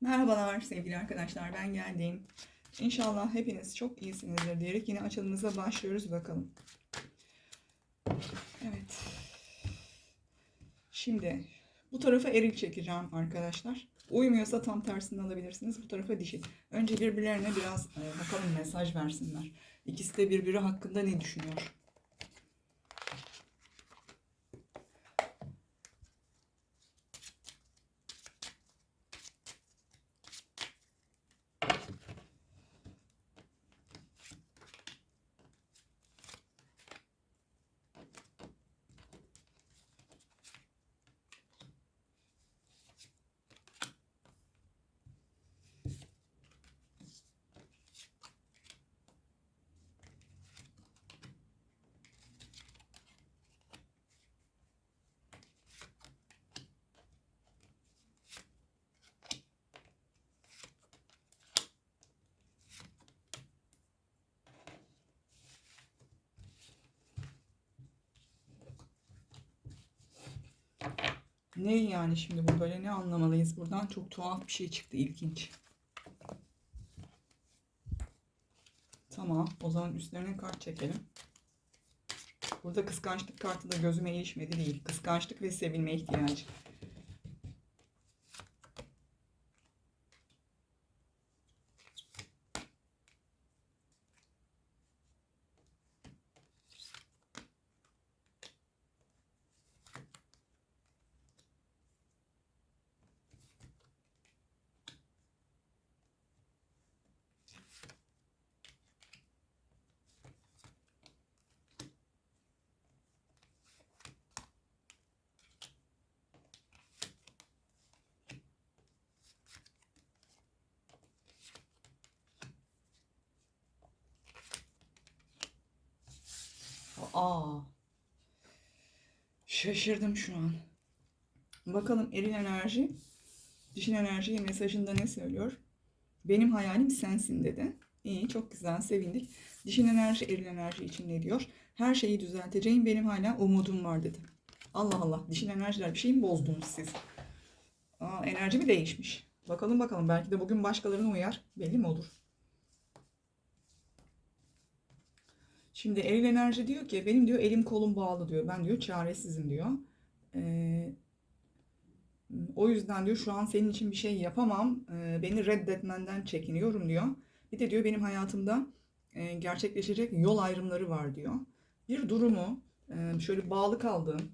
Merhabalar sevgili arkadaşlar ben geldim. İnşallah hepiniz çok iyisinizdir diyerek yine açılımıza başlıyoruz bakalım. Evet. Şimdi bu tarafa eril çekeceğim arkadaşlar. Uymuyorsa tam tersini alabilirsiniz. Bu tarafa dişi. Önce birbirlerine biraz e, bakalım mesaj versinler. İkisi de birbiri hakkında ne düşünüyor? Ne yani şimdi bu böyle ne anlamalıyız buradan? Çok tuhaf bir şey çıktı ilginç. Tamam o zaman üstlerine kart çekelim. Burada kıskançlık kartı da gözüme ilişmedi değil. Kıskançlık ve sevilme ihtiyacı. Aa. Şaşırdım şu an. Bakalım eril enerji, dişil enerji mesajında ne söylüyor? Benim hayalim sensin dedi. İyi, çok güzel, sevindik. Dişil enerji, eril enerji için ne diyor? Her şeyi düzelteceğim, benim hala umudum var dedi. Allah Allah, dişil enerjiler bir şey mi bozdunuz siz? Aa, enerji mi değişmiş? Bakalım bakalım, belki de bugün başkalarına uyar, belli mi olur? Şimdi eril enerji diyor ki benim diyor elim kolum bağlı diyor. Ben diyor çaresizim diyor. Ee, o yüzden diyor şu an senin için bir şey yapamam. Ee, beni reddetmenden çekiniyorum diyor. Bir de diyor benim hayatımda e, gerçekleşecek yol ayrımları var diyor. Bir durumu e, şöyle bağlı kaldığım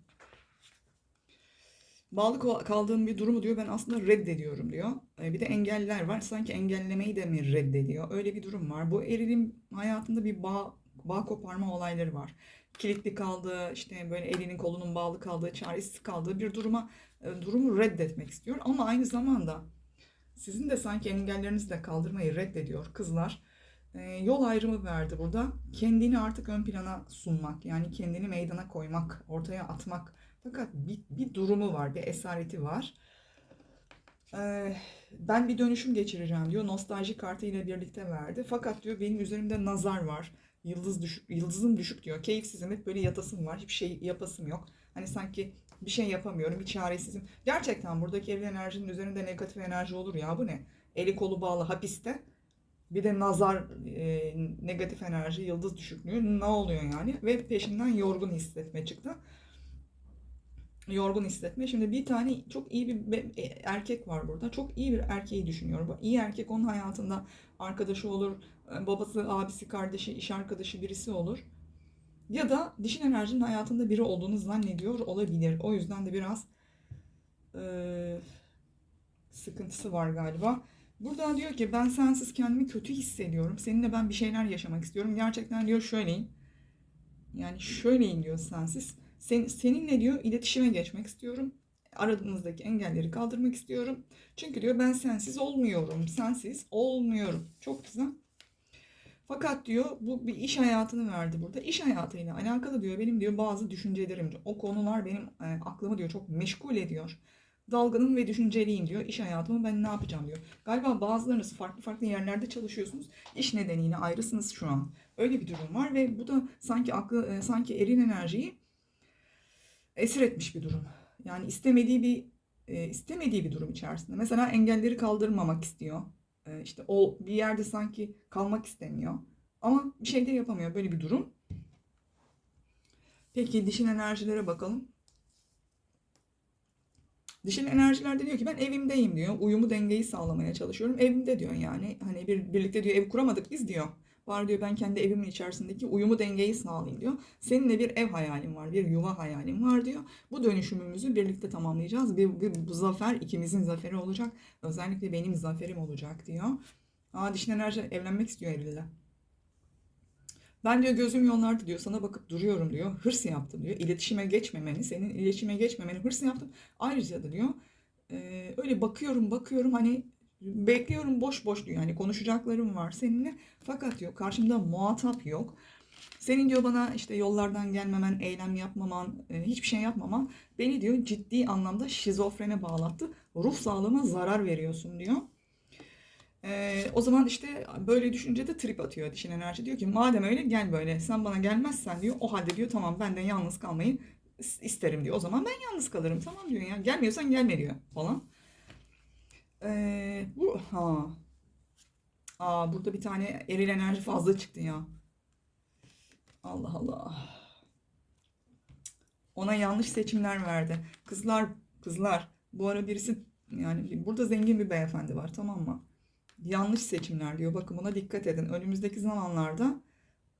bağlı kal- kaldığım bir durumu diyor ben aslında reddediyorum diyor. E, bir de engeller var. Sanki engellemeyi de mi reddediyor? Öyle bir durum var. Bu erilin hayatında bir bağ bağ koparma olayları var. Kilitli kaldığı, işte böyle elinin kolunun bağlı kaldığı, çaresiz kaldığı bir duruma e, durumu reddetmek istiyor. Ama aynı zamanda sizin de sanki engellerinizi de kaldırmayı reddediyor kızlar. E, yol ayrımı verdi burada. Kendini artık ön plana sunmak, yani kendini meydana koymak, ortaya atmak. Fakat bir, bir durumu var, bir esareti var. E, ben bir dönüşüm geçireceğim diyor. Nostalji kartı ile birlikte verdi. Fakat diyor benim üzerimde nazar var. Yıldız düşük, yıldızım düşük diyor. Keyifsizim, hep böyle yatasım var. Hiçbir şey yapasım yok. Hani sanki bir şey yapamıyorum, bir çaresizim. Gerçekten buradaki evli enerjinin üzerinde negatif enerji olur ya bu ne? Eli kolu bağlı hapiste. Bir de nazar, e, negatif enerji, yıldız düşüklüğü ne oluyor yani? Ve peşinden yorgun hissetme çıktı. Yorgun hissetme. Şimdi bir tane çok iyi bir e, erkek var burada. Çok iyi bir erkeği düşünüyor. Bu iyi erkek onun hayatında arkadaşı olur, e, babası, abisi, kardeşi, iş arkadaşı birisi olur. Ya da dişil enerjinin hayatında biri olduğunu zannediyor olabilir. O yüzden de biraz e, sıkıntısı var galiba. Burada diyor ki ben sensiz kendimi kötü hissediyorum. Seninle ben bir şeyler yaşamak istiyorum. Gerçekten diyor şöyleyim. Yani şöyleyim diyor sensiz. Sen, seninle diyor iletişime geçmek istiyorum. Aranızdaki engelleri kaldırmak istiyorum. Çünkü diyor ben sensiz olmuyorum. Sensiz olmuyorum. Çok güzel. Fakat diyor bu bir iş hayatını verdi burada. İş hayatıyla alakalı diyor benim diyor bazı düşüncelerim. O konular benim e, aklımı diyor çok meşgul ediyor. Dalgınım ve düşünceliyim diyor. İş hayatımı ben ne yapacağım diyor. Galiba bazılarınız farklı farklı yerlerde çalışıyorsunuz. İş nedeniyle ayrısınız şu an. Öyle bir durum var ve bu da sanki aklı e, sanki erin enerjiyi esir etmiş bir durum. Yani istemediği bir e, istemediği bir durum içerisinde. Mesela engelleri kaldırmamak istiyor. E, işte o bir yerde sanki kalmak istemiyor. Ama bir şey de yapamıyor. Böyle bir durum. Peki dişil enerjilere bakalım. Dişil enerjilerde diyor ki ben evimdeyim diyor. Uyumu dengeyi sağlamaya çalışıyorum. Evimde diyor yani. Hani bir, birlikte diyor ev kuramadık biz diyor. Bari diyor ben kendi evimin içerisindeki uyumu dengeyi sağlayayım diyor. Seninle bir ev hayalim var, bir yuva hayalim var diyor. Bu dönüşümümüzü birlikte tamamlayacağız. Bir, bir, bu zafer ikimizin zaferi olacak. Özellikle benim zaferim olacak diyor. Aa dişin enerji evlenmek istiyor Eril'le. Ben diyor gözüm yollarda diyor sana bakıp duruyorum diyor. Hırs yaptım diyor. İletişime geçmemeni, senin iletişime geçmemeni hırs yaptım. Ayrıca da diyor e, öyle bakıyorum bakıyorum hani bekliyorum boş boş diyor. Hani konuşacaklarım var seninle. Fakat diyor karşımda muhatap yok. Senin diyor bana işte yollardan gelmemen, eylem yapmaman, e, hiçbir şey yapmaman beni diyor ciddi anlamda şizofrene bağlattı. Ruh sağlığıma zarar veriyorsun diyor. Ee, o zaman işte böyle düşünce de trip atıyor dişin enerji. Diyor ki madem öyle gel böyle. Sen bana gelmezsen diyor. O halde diyor tamam benden yalnız kalmayı is- isterim diyor. O zaman ben yalnız kalırım. Tamam diyor ya. Gelmiyorsan gelme diyor falan. Ee, bu ha. Aa burada bir tane eril enerji fazla çıktı ya. Allah Allah. Ona yanlış seçimler verdi. Kızlar, kızlar. Bu ara birisi yani burada zengin bir beyefendi var tamam mı? Yanlış seçimler diyor. Bakın buna dikkat edin. Önümüzdeki zamanlarda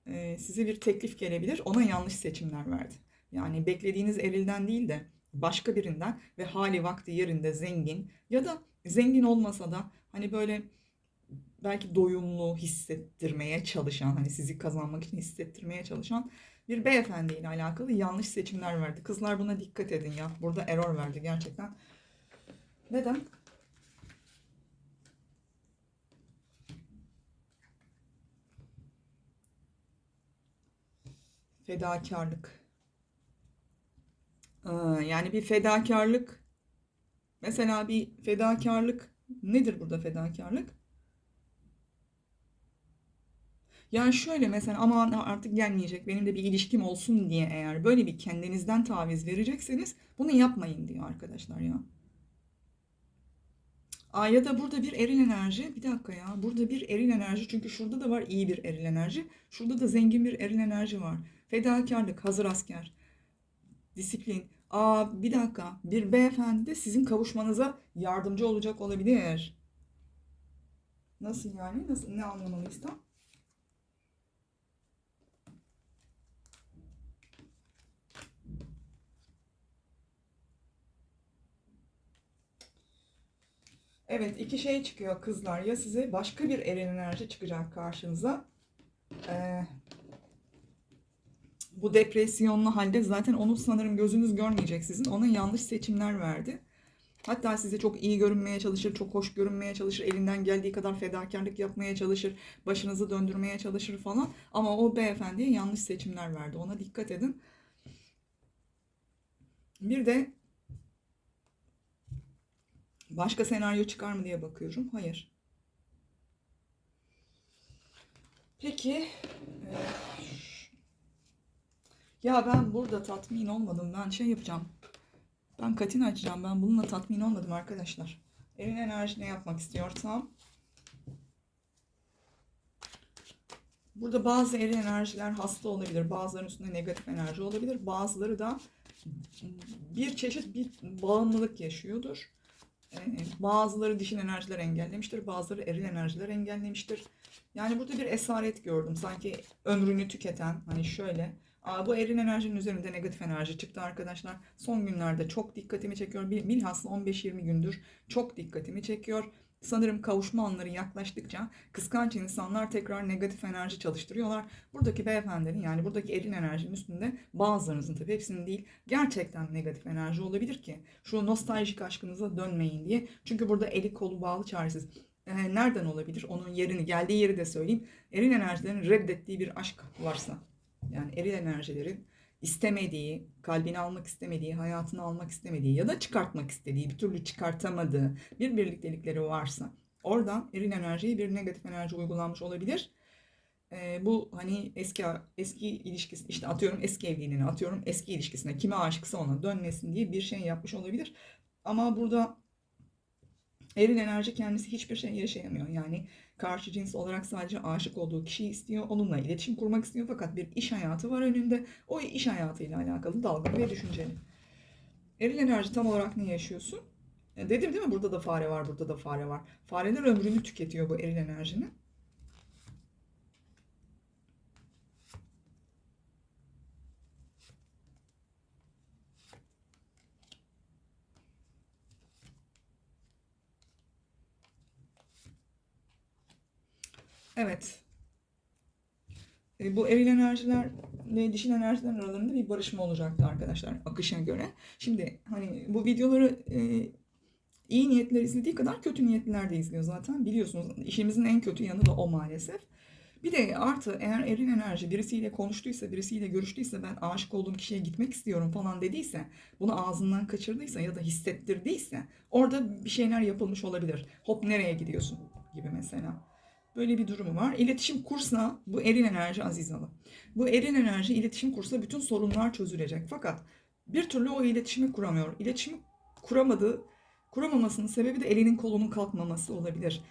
e, size bir teklif gelebilir. Ona yanlış seçimler verdi. Yani beklediğiniz erilden değil de başka birinden ve hali vakti yerinde zengin ya da zengin olmasa da hani böyle belki doyumlu hissettirmeye çalışan hani sizi kazanmak için hissettirmeye çalışan bir beyefendiyle alakalı yanlış seçimler verdi. Kızlar buna dikkat edin ya. Burada error verdi gerçekten. Neden? Fedakarlık. Ee, Yani bir fedakarlık. Mesela bir fedakarlık. Nedir burada fedakarlık? Yani şöyle mesela aman artık gelmeyecek benim de bir ilişkim olsun diye eğer böyle bir kendinizden taviz verecekseniz bunu yapmayın diyor arkadaşlar ya. Aa, ya da burada bir eril enerji. Bir dakika ya. Burada bir eril enerji. Çünkü şurada da var iyi bir eril enerji. Şurada da zengin bir eril enerji var. Fedakarlık, hazır asker, disiplin. Aa, bir dakika. Bir beyefendi de sizin kavuşmanıza yardımcı olacak olabilir. Nasıl yani? Nasıl? Ne anlamalıyız tam? Evet, iki şey çıkıyor kızlar. Ya size başka bir eril enerji çıkacak karşınıza. Ee, bu depresyonlu halde zaten onu sanırım gözünüz görmeyecek sizin. Ona yanlış seçimler verdi. Hatta size çok iyi görünmeye çalışır, çok hoş görünmeye çalışır, elinden geldiği kadar fedakarlık yapmaya çalışır, başınızı döndürmeye çalışır falan. Ama o beyefendiye yanlış seçimler verdi. Ona dikkat edin. Bir de başka senaryo çıkar mı diye bakıyorum. Hayır. Peki. Ya ben burada tatmin olmadım. Ben şey yapacağım. Ben katin açacağım. Ben bununla tatmin olmadım arkadaşlar. Evin enerji ne yapmak istiyorsam. Burada bazı eril enerjiler hasta olabilir. Bazılarının üstünde negatif enerji olabilir. Bazıları da bir çeşit bir bağımlılık yaşıyordur. Ee, Bazıları dişin enerjiler engellemiştir. Bazıları eril enerjiler engellemiştir. Yani burada bir esaret gördüm. Sanki ömrünü tüketen hani şöyle. Bu eril enerjinin üzerinde negatif enerji çıktı arkadaşlar. Son günlerde çok dikkatimi çekiyor. Bil- Bilhassa 15-20 gündür çok dikkatimi çekiyor. Sanırım kavuşma anları yaklaştıkça kıskanç insanlar tekrar negatif enerji çalıştırıyorlar. Buradaki beyefendinin yani buradaki eril enerjinin üstünde bazılarınızın tabii hepsinin değil gerçekten negatif enerji olabilir ki şu nostaljik aşkınıza dönmeyin diye. Çünkü burada eli kolu bağlı çaresiz. Ee, nereden olabilir? Onun yerini, geldiği yeri de söyleyeyim. Eril enerjilerin reddettiği bir aşk varsa yani eril enerjilerin istemediği, kalbini almak istemediği, hayatını almak istemediği ya da çıkartmak istediği, bir türlü çıkartamadığı bir birliktelikleri varsa oradan eril enerjiye bir negatif enerji uygulanmış olabilir. Ee, bu hani eski eski ilişkisi işte atıyorum eski evliliğine atıyorum eski ilişkisine kime aşıksa ona dönmesin diye bir şey yapmış olabilir. Ama burada eril enerji kendisi hiçbir şey yaşayamıyor. Yani karşı cins olarak sadece aşık olduğu kişiyi istiyor. Onunla iletişim kurmak istiyor fakat bir iş hayatı var önünde. O iş hayatıyla alakalı dalgın ve düşünceli. Eril enerji tam olarak ne yaşıyorsun? E, Dedim değil mi? Burada da fare var, burada da fare var. Fareler ömrünü tüketiyor bu eril enerjinin. Evet. E, bu eril enerjiler ve dişil enerjiler aralarında bir barışma olacaktı arkadaşlar akışa göre. Şimdi hani bu videoları e, iyi niyetler izlediği kadar kötü niyetliler de izliyor zaten. Biliyorsunuz işimizin en kötü yanı da o maalesef. Bir de artı eğer eril enerji birisiyle konuştuysa, birisiyle görüştüyse ben aşık olduğum kişiye gitmek istiyorum falan dediyse, bunu ağzından kaçırdıysa ya da hissettirdiyse orada bir şeyler yapılmış olabilir. Hop nereye gidiyorsun gibi mesela. Böyle bir durumu var. İletişim kursa bu eril enerji Aziz Hanım. Bu eril enerji iletişim kursa bütün sorunlar çözülecek. Fakat bir türlü o iletişimi kuramıyor. İletişimi kuramadığı, kuramamasının sebebi de elinin kolunun kalkmaması olabilir.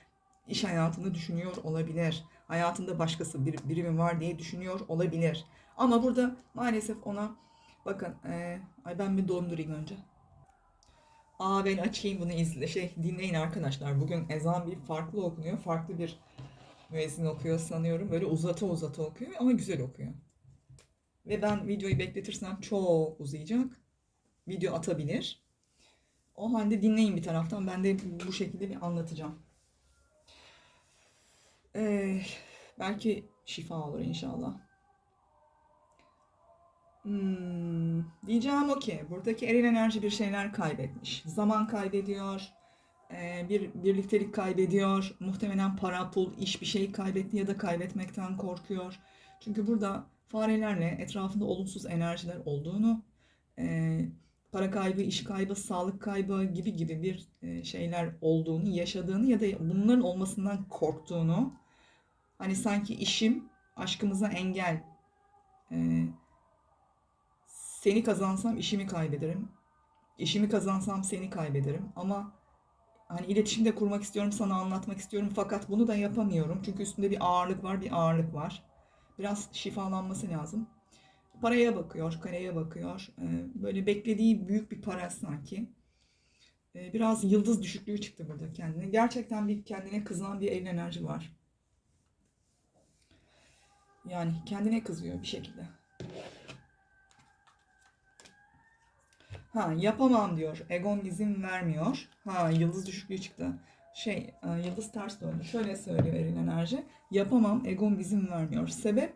İş hayatını düşünüyor olabilir. Hayatında başkası bir, biri mi var diye düşünüyor olabilir. Ama burada maalesef ona bakın eee, ay ben bir dondurayım önce. Aa ben açayım bunu izle şey dinleyin arkadaşlar. Bugün ezan bir farklı okunuyor. Farklı bir müezzin okuyor sanıyorum. Böyle uzata uzata okuyor ama güzel okuyor. Ve ben videoyu bekletirsem çok uzayacak. Video atabilir. O halde dinleyin bir taraftan. Ben de bu şekilde bir anlatacağım. Ee, belki şifa olur inşallah. Hmm, diyeceğim o ki buradaki eril enerji bir şeyler kaybetmiş. Zaman kaybediyor, bir birliktelik kaybediyor. Muhtemelen para, pul, iş bir şey kaybetti ya da kaybetmekten korkuyor. Çünkü burada farelerle etrafında olumsuz enerjiler olduğunu, e, para kaybı, iş kaybı, sağlık kaybı gibi gibi bir e, şeyler olduğunu, yaşadığını ya da bunların olmasından korktuğunu, hani sanki işim aşkımıza engel, e, seni kazansam işimi kaybederim, işimi kazansam seni kaybederim ama hani iletişim de kurmak istiyorum, sana anlatmak istiyorum fakat bunu da yapamıyorum. Çünkü üstünde bir ağırlık var, bir ağırlık var. Biraz şifalanması lazım. Paraya bakıyor, kareye bakıyor. Ee, Böyle beklediği büyük bir para sanki. Ee, Biraz yıldız düşüklüğü çıktı burada kendine. Gerçekten bir kendine kızan bir evin enerji var. Yani kendine kızıyor bir şekilde. Ha yapamam diyor. Egon izin vermiyor. Ha yıldız düşüklüğü çıktı. Şey e, yıldız ters döndü. Şöyle söylüyor eril enerji. Yapamam. Egon izin vermiyor. Sebep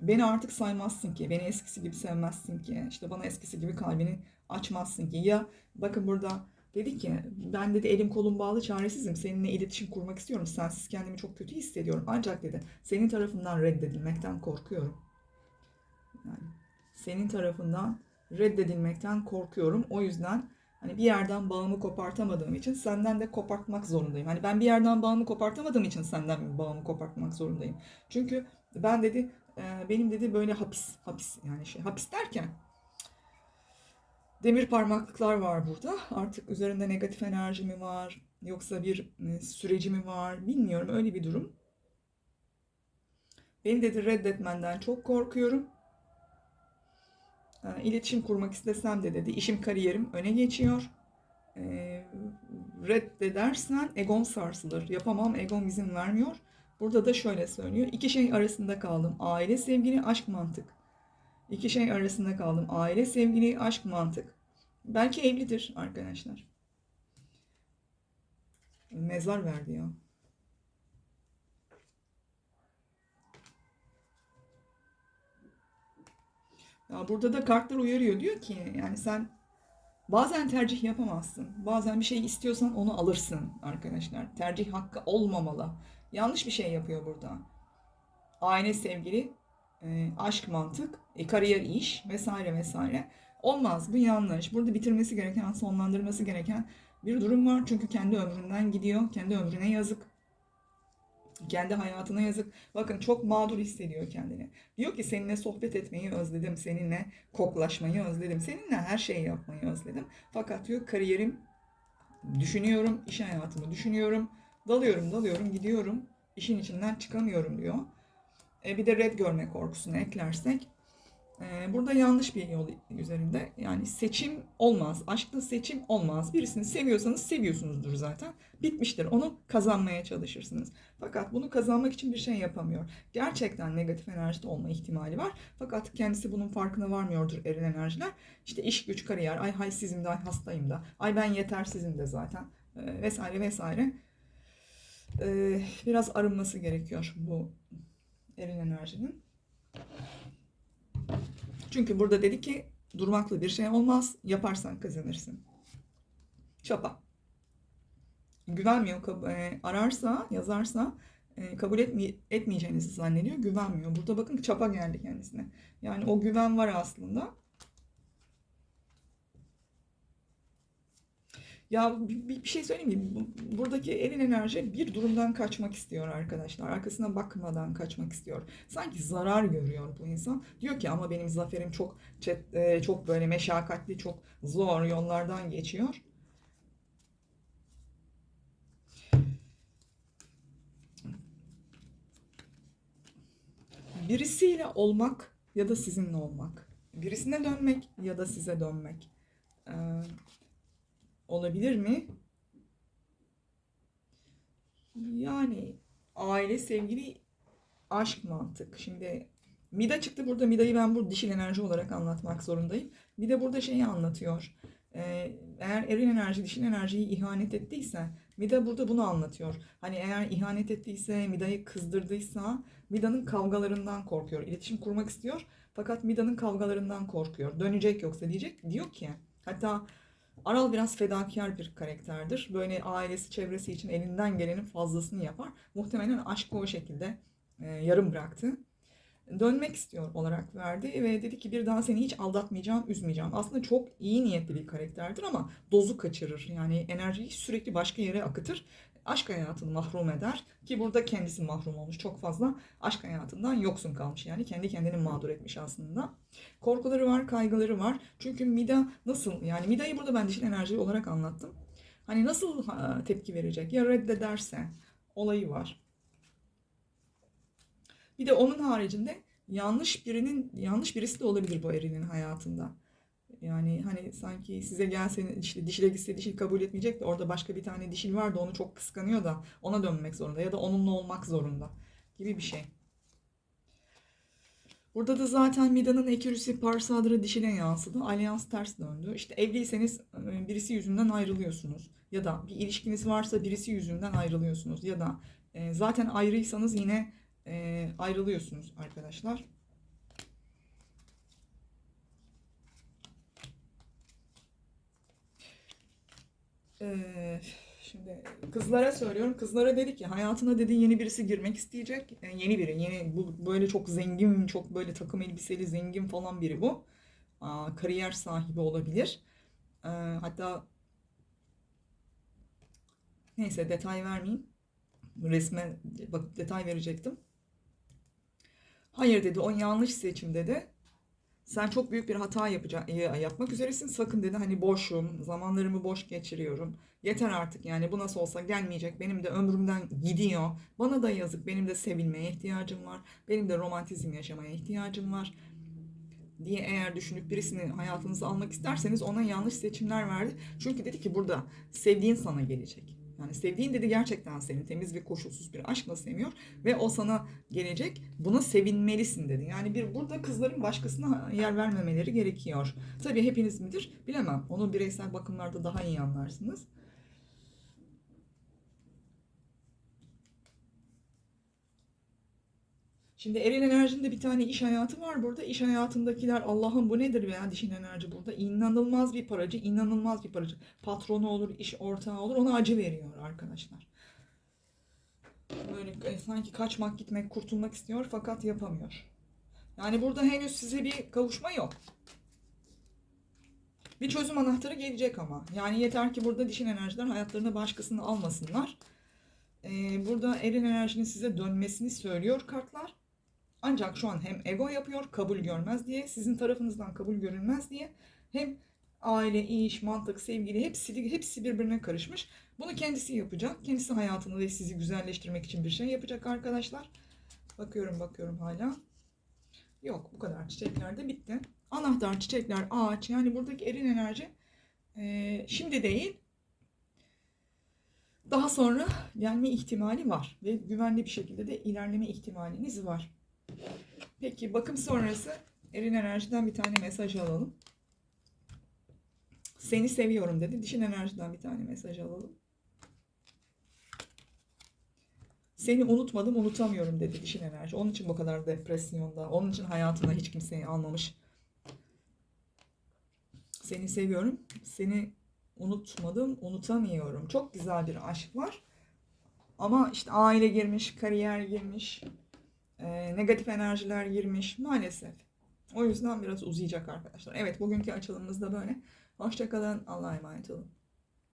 beni artık saymazsın ki. Beni eskisi gibi sevmezsin ki. İşte bana eskisi gibi kalbini açmazsın ki. Ya bakın burada dedi ki ben dedi elim kolum bağlı çaresizim. Seninle iletişim kurmak istiyorum. Sensiz kendimi çok kötü hissediyorum. Ancak dedi senin tarafından reddedilmekten korkuyorum. Yani senin tarafından reddedilmekten korkuyorum. O yüzden hani bir yerden bağımı kopartamadığım için senden de kopartmak zorundayım. Hani ben bir yerden bağımı kopartamadığım için senden bağımı kopartmak zorundayım. Çünkü ben dedi e, benim dedi böyle hapis hapis yani şey hapis derken demir parmaklıklar var burada. Artık üzerinde negatif enerji mi var yoksa bir e, süreci mi var bilmiyorum öyle bir durum. Beni dedi reddetmenden çok korkuyorum. İletişim kurmak istesem de dedi işim kariyerim öne geçiyor. E, reddedersen egon sarsılır. Yapamam egon izin vermiyor. Burada da şöyle söylüyor. İki şey arasında kaldım. Aile sevgili, aşk mantık. İki şey arasında kaldım. Aile sevgili, aşk mantık. Belki evlidir arkadaşlar. Mezar verdi ya. Ya burada da kartlar uyarıyor. Diyor ki yani sen bazen tercih yapamazsın. Bazen bir şey istiyorsan onu alırsın arkadaşlar. Tercih hakkı olmamalı. Yanlış bir şey yapıyor burada. Aile sevgili, e, aşk mantık, e, kariyer iş vesaire vesaire. Olmaz bu yanlış. Burada bitirmesi gereken, sonlandırması gereken bir durum var. Çünkü kendi ömründen gidiyor. Kendi ömrüne yazık. Kendi hayatına yazık. Bakın çok mağdur hissediyor kendini. Diyor ki seninle sohbet etmeyi özledim. Seninle koklaşmayı özledim. Seninle her şeyi yapmayı özledim. Fakat diyor kariyerim düşünüyorum, iş hayatımı düşünüyorum. Dalıyorum, dalıyorum, gidiyorum. işin içinden çıkamıyorum diyor. E, bir de red görme korkusunu eklersek burada yanlış bir yol üzerinde. Yani seçim olmaz. Aşkta seçim olmaz. Birisini seviyorsanız seviyorsunuzdur zaten. Bitmiştir. Onu kazanmaya çalışırsınız. Fakat bunu kazanmak için bir şey yapamıyor. Gerçekten negatif enerjide olma ihtimali var. Fakat kendisi bunun farkına varmıyordur eril enerjiler. İşte iş, güç, kariyer, ay halsizim de, ay hastayım da, ay ben yetersizim de zaten e, vesaire vesaire. E, biraz arınması gerekiyor bu eril enerjinin. Çünkü burada dedi ki durmakla bir şey olmaz. Yaparsan kazanırsın. Çapa. Güvenmiyor. e, ararsa, yazarsa e, kabul etmi- etmeyeceğinizi zannediyor. Güvenmiyor. Burada bakın çapa geldi kendisine. Yani o güven var aslında. Ya bir, bir şey söyleyeyim mi? Bu- Buradaki elin enerji bir durumdan kaçmak istiyor arkadaşlar. Arkasına bakmadan kaçmak istiyor. Sanki zarar görüyor bu insan. Diyor ki ama benim zaferim çok e, çok böyle meşakkatli, çok zor yollardan geçiyor. Birisiyle olmak ya da sizinle olmak. Birisine dönmek ya da size dönmek. Ee, olabilir mi? Yani aile, sevgili, aşk mantık. Şimdi Mida çıktı burada. Mida'yı ben bu dişil enerji olarak anlatmak zorundayım. De burada şeyi anlatıyor. Ee, eğer eril enerji dişil enerjiyi ihanet ettiyse Mida burada bunu anlatıyor. Hani eğer ihanet ettiyse, Mida'yı kızdırdıysa Mida'nın kavgalarından korkuyor. İletişim kurmak istiyor. Fakat Mida'nın kavgalarından korkuyor. Dönecek yoksa diyecek. Diyor ki hatta Aral biraz fedakar bir karakterdir. Böyle ailesi, çevresi için elinden gelenin fazlasını yapar. Muhtemelen aşkı o şekilde e, yarım bıraktı. Dönmek istiyor olarak verdi ve dedi ki bir daha seni hiç aldatmayacağım, üzmeyeceğim. Aslında çok iyi niyetli bir karakterdir ama dozu kaçırır. Yani enerjiyi sürekli başka yere akıtır. Aşk hayatını mahrum eder ki burada kendisi mahrum olmuş. Çok fazla aşk hayatından yoksun kalmış. Yani kendi kendini mağdur etmiş aslında. Korkuları var, kaygıları var. Çünkü Mida nasıl yani Mida'yı burada ben dişil enerji olarak anlattım. Hani nasıl tepki verecek? Ya reddederse olayı var. Bir de onun haricinde yanlış birinin yanlış birisi de olabilir bu erinin hayatında. Yani hani sanki size gelse işte dişile gitse dişil kabul etmeyecek de orada başka bir tane dişil var da onu çok kıskanıyor da ona dönmek zorunda ya da onunla olmak zorunda gibi bir şey. Burada da zaten Mida'nın ekürüsü Parsadra dişile yansıdı. Alyans ters döndü. İşte evliyseniz e, birisi yüzünden ayrılıyorsunuz. Ya da bir ilişkiniz varsa birisi yüzünden ayrılıyorsunuz. Ya da e, zaten ayrıysanız yine e, ayrılıyorsunuz arkadaşlar. Ee, şimdi kızlara söylüyorum. Kızlara dedi ki hayatına dedi yeni birisi girmek isteyecek. E, yeni biri. Yeni bu böyle çok zengin, çok böyle takım elbiseli zengin falan biri bu. Aa, kariyer sahibi olabilir. Ee, hatta neyse detay vermeyeyim. Resme bakıp detay verecektim. Hayır dedi o yanlış seçim dedi. Sen çok büyük bir hata yapacak, yapmak üzeresin. Sakın dedi hani boşum, zamanlarımı boş geçiriyorum. Yeter artık yani bu nasıl olsa gelmeyecek. Benim de ömrümden gidiyor. Bana da yazık. Benim de sevilmeye ihtiyacım var. Benim de romantizm yaşamaya ihtiyacım var. Diye eğer düşünüp birisini hayatınıza almak isterseniz ona yanlış seçimler verdi. Çünkü dedi ki burada sevdiğin sana gelecek. Yani sevdiğin dedi gerçekten seni temiz ve koşulsuz bir aşkla seviyor ve o sana gelecek. Buna sevinmelisin dedi. Yani bir burada kızların başkasına yer vermemeleri gerekiyor. Tabii hepiniz midir bilemem. Onu bireysel bakımlarda daha iyi anlarsınız. Şimdi eril enerjinde bir tane iş hayatı var burada. İş hayatındakiler Allah'ım bu nedir veya dişin enerji burada. İnanılmaz bir paracı, inanılmaz bir paracı. Patronu olur, iş ortağı olur. Ona acı veriyor arkadaşlar. Böyle e, sanki kaçmak, gitmek, kurtulmak istiyor fakat yapamıyor. Yani burada henüz size bir kavuşma yok. Bir çözüm anahtarı gelecek ama. Yani yeter ki burada dişin enerjiler hayatlarına başkasını almasınlar. Ee, burada eril enerjinin size dönmesini söylüyor kartlar. Ancak şu an hem ego yapıyor, kabul görmez diye, sizin tarafınızdan kabul görülmez diye, hem Aile, iş, mantık, sevgili hepsi, hepsi birbirine karışmış. Bunu kendisi yapacak. Kendisi hayatını ve sizi güzelleştirmek için bir şey yapacak arkadaşlar. Bakıyorum bakıyorum hala. Yok bu kadar çiçekler de bitti. Anahtar, çiçekler, ağaç yani buradaki erin enerji eee, şimdi değil daha sonra gelme ihtimali var ve güvenli bir şekilde de ilerleme ihtimaliniz var. Peki bakım sonrası erin enerjiden bir tane mesaj alalım. Seni seviyorum dedi. Dişin enerjiden bir tane mesaj alalım. Seni unutmadım, unutamıyorum dedi dişin enerji. Onun için bu kadar depresyonda. Onun için hayatına hiç kimseyi almamış. Seni seviyorum. Seni unutmadım, unutamıyorum. Çok güzel bir aşk var. Ama işte aile girmiş, kariyer girmiş, e, negatif enerjiler girmiş maalesef. O yüzden biraz uzayacak arkadaşlar. Evet bugünkü açılımımız da böyle. Hoşçakalın. Allah'a emanet olun.